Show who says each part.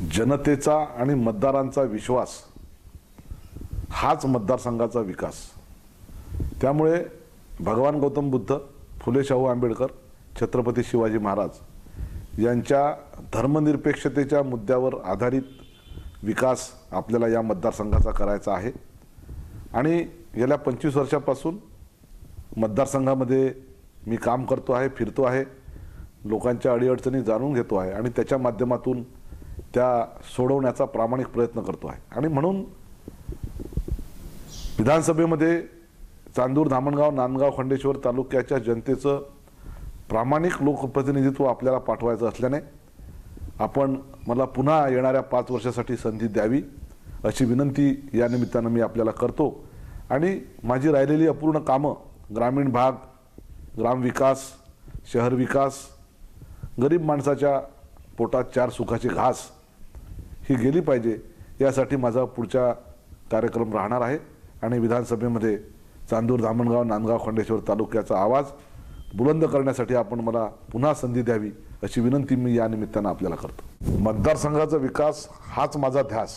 Speaker 1: जनतेचा आणि मतदारांचा विश्वास हाच मतदारसंघाचा विकास. त्यामुळे भगवान गौतम बुद्ध फुले शाहू आंबेडकर छत्रपती शिवाजी महाराज यांच्या धर्मनिरपेक्षतेच्या मुद्द्यावर आधारित विकास आपल्याला या मतदारसंघाचा करायचा आहे. आणि गेल्या पंचवीस वर्षापासून मतदारसंघामध्ये मी काम करतो आहे फिरतो आहे लोकांच्या अडीअडचणी जाणून घेतो आहे आणि त्याच्या माध्यमातून त्या सोडवण्याचा प्रामाणिक प्रयत्न करतो आहे. आणि म्हणून विधानसभेमध्ये चांदूर धामणगाव नांदगाव खंडेश्वर तालुक्याच्या जनतेचं प्रामाणिक लोकप्रतिनिधित्व आपल्याला पाठवायचं असल्याने आपण मला पुन्हा येणाऱ्या पाच वर्षासाठी संधी द्यावी अशी विनंती या निमित्तानं मी आपल्याला करतो. आणि माझी राहिलेली अपूर्ण कामं ग्रामीण भाग ग्रामविकास शहर विकास गरीब माणसाच्या पोटात चार सुखाची घास ही गेली पाहिजे यासाठी माझा पुढचा कार्यक्रम राहणार आहे. आणि विधानसभेमध्ये चांदूर धामणगाव नांदगाव खंडेश्वर तालुक्याचा आवाज बुलंद करण्यासाठी आपण मला पुन्हा संधी द्यावी अशी विनंती मी या निमित्तानं आपल्याला करतो. मतदारसंघाचा विकास हाच माझा ध्यास.